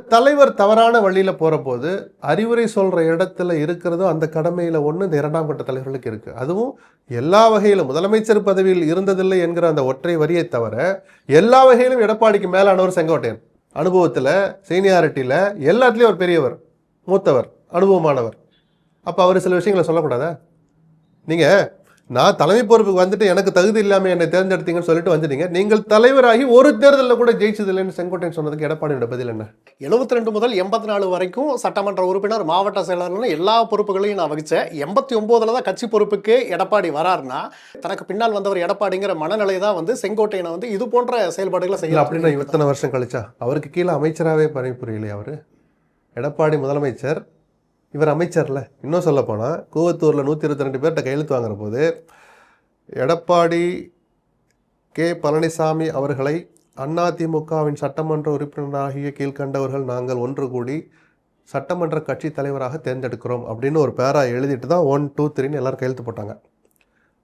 தலைவர் தவறான வழியில் போகிறபோது போது அறிவுரை சொல்கிற இடத்துல இருக்கிறதும் அந்த கடமையில் ஒன்று இந்த இரண்டாம் கட்ட தலைவர்களுக்கு இருக்குது அதுவும் எல்லா வகையிலும் முதலமைச்சர் பதவியில் இருந்ததில்லை என்கிற அந்த ஒற்றை வரியை தவிர எல்லா வகையிலும் எடப்பாடிக்கு மேலானவர் செங்கோட்டையன். அனுபவத்தில் சீனியாரிட்டியில் எல்லாத்துலேயும் ஒரு பெரியவர் மூத்தவர் அனுபவமானவர். அப்போ அவர் சில விஷயங்களை சொல்லக்கூடாதா? நீங்கள் நான் தலைமை பொறுப்புக்கு வந்துட்டு எனக்கு தகுதி இல்லாம என்னை தேர்ந்தெடுத்தீங்கன்னு சொல்லிட்டு வந்துட்டீங்க. நீங்கள் தலைவராகி ஒரு தேர்தலில் கூட ஜெயிச்சது இல்லைன்னு செங்கோட்டையன் சொன்னதுக்கு எடப்பாடியோட பதில் என்ன? எழுபத்தி ரெண்டு முதல் எண்பத்தி நாலு வரைக்கும் சட்டமன்ற உறுப்பினர் மாவட்ட செயலாளர்னு எல்லா பொறுப்புகளையும் நான் வகிச்சேன். எண்பத்தி ஒம்போதுல தான் கட்சி பொறுப்புக்கு எடப்பாடி வராருன்னா தனக்கு பின்னால் வந்தவர் எடப்பாடிங்கிற மனநிலை தான் வந்து செங்கோட்டையனை வந்து இது போன்ற செயல்பாடுகளை செய்யலாம் அப்படின்னா இத்தனை வருஷம் கழிச்சா? அவருக்கு கீழே அமைச்சராகவே பணிபுரியலையா அவரு? எடப்பாடி முதலமைச்சர் இவர் அமைச்சரில். இன்னும் சொல்லப்போனால் கூவத்தூரில் நூற்றி இருபத்தி ரெண்டு பேர்கிட்ட கையெழுத்து வாங்குற போது எடப்பாடி கே. பழனிசாமி அவர்களை அதிமுகவின் சட்டமன்ற உறுப்பினராகிய கீழ்கண்டவர்கள் நாங்கள் ஒன்று கூடி சட்டமன்ற கட்சி தலைவராக தேர்ந்தெடுக்கிறோம் அப்படின்னு ஒரு பேரா எழுதிட்டு தான் ஒன் டூ த்ரீன்னு எல்லோரும் கையெழுத்து போட்டாங்க.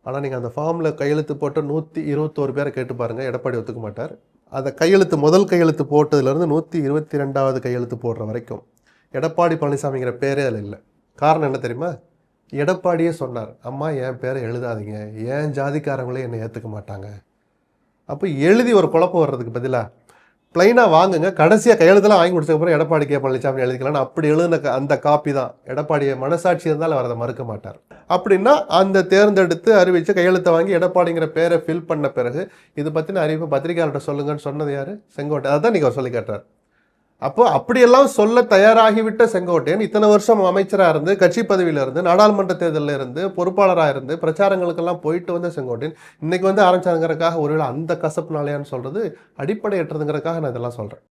ஆனால் நீங்கள் அந்த ஃபார்மில் கையெழுத்து போட்டு நூற்றி இருபத்தோரு பேரை கேட்டு பாருங்கள் எடப்பாடி ஒத்துக்க மாட்டார். அதை கையெழுத்து முதல் கையெழுத்து போட்டதுலேருந்து நூற்றி இருபத்தி ரெண்டாவது கையெழுத்து போடுற வரைக்கும் எடப்பாடி பழனிசாமிங்கிற பேரே அதில் இல்லை. காரணம் என்ன தெரியுமா? எடப்பாடியே சொன்னார் அம்மா என் பேரை எழுதாதீங்க. ஏன் ஜாதிக்காரங்களே என்னை ஏற்றுக்க மாட்டாங்க? அப்போ எழுதி ஒரு குழப்பம் வர்றதுக்கு பதிலாக ப்ளைனாக வாங்குங்க. கடைசியாக கையெழுத்தெல்லாம் வாங்கி முடிச்சதுக்கப்புறம் எடப்பாடி கே. பழனிசாமி எழுதிக்கலாம்னு அப்படி எழுதின அந்த காப்பி தான். எடப்பாடியை மனசாட்சி இருந்தால் அவர் அதை மறுக்க மாட்டார். அப்படின்னா அந்த தேர்ந்தெடுத்து அறிவித்து கையெழுத்தை வாங்கி எடப்பாடிங்கிற பேரை ஃபில் பண்ண பிறகு இது பற்றின அறிவிப்பு பத்திரிகையாளர்கிட்ட சொல்லுங்கன்னு சொன்னது யார்? செங்கோட்டை. அதான் நீங்கள் சொல்லி கேட்டார் அப்போ அப்படியெல்லாம் சொல்ல தயாராகிவிட்ட செங்கோட்டையன் இத்தனை வருஷம் அமைச்சராக இருந்து கட்சி பதவியில் இருந்து நாடாளுமன்ற தேர்தலில் இருந்து பொறுப்பாளராக இருந்து பிரச்சாரங்களுக்கெல்லாம் போயிட்டு வந்த செங்கோட்டையன் இன்னைக்கு வந்து ஆரம்பிச்சாங்கிறதுக்காக ஒருவேளை அந்த கசப்புனாலையான்னு சொல்றது அடிப்படையற்றதுங்கிறதுக்காக நான் இதெல்லாம் சொல்கிறேன்